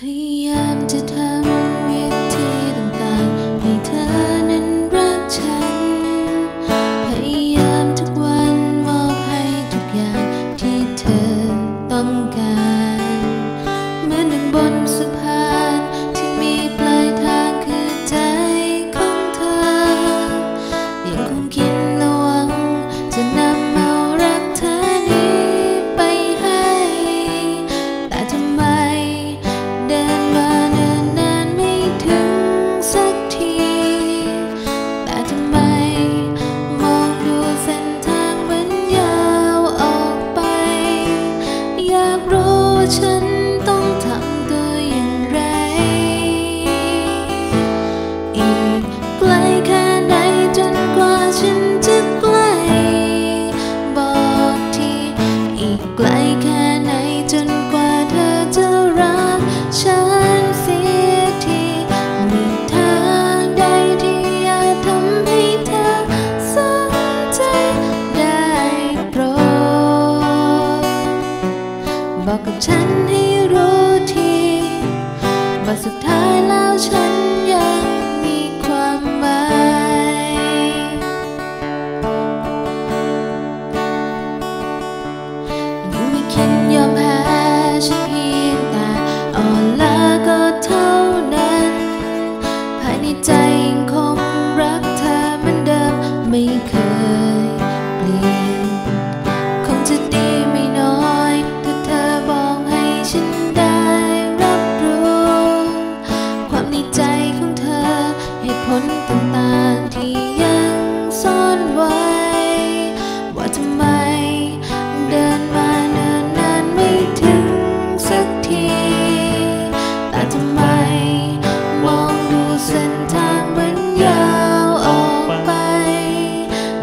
I ended up. 如尘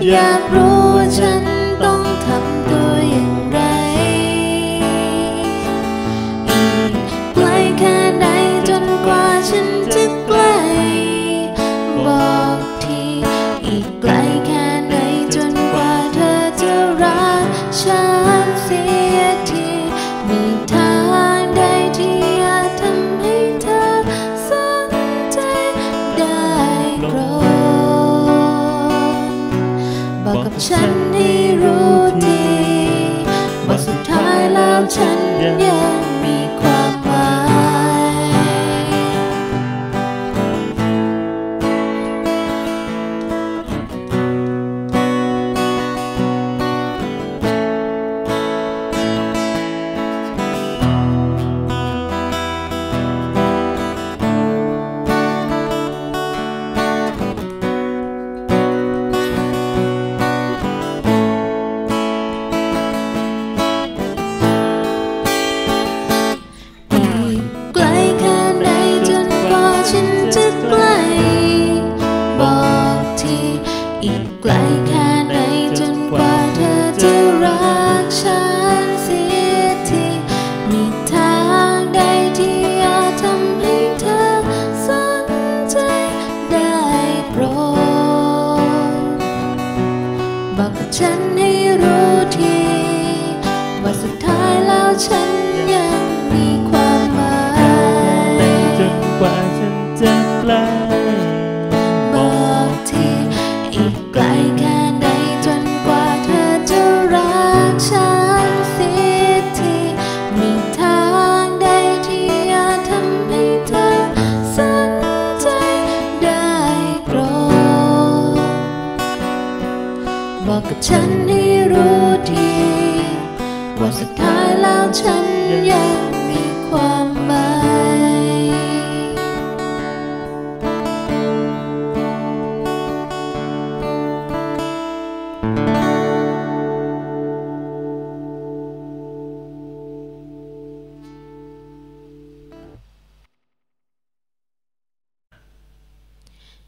yeah. yeah. บอกกับฉันให้รู้ทีว่าสุดท้ายแล้วฉันยัง ที อีกไกลแค่ไหนจนกว่าเธอจะรักฉันเสียทีมีทางใดที่อาจทำให้เธอสนใจได้โปรดบอกฉันให้รู้ที ว่าสุดท้ายแล้วฉัน บอกกับฉันให้รู้ดี ว่าสุดท้ายแล้วฉันยังมีความหมาย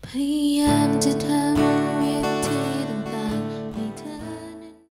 พยายามจะทำ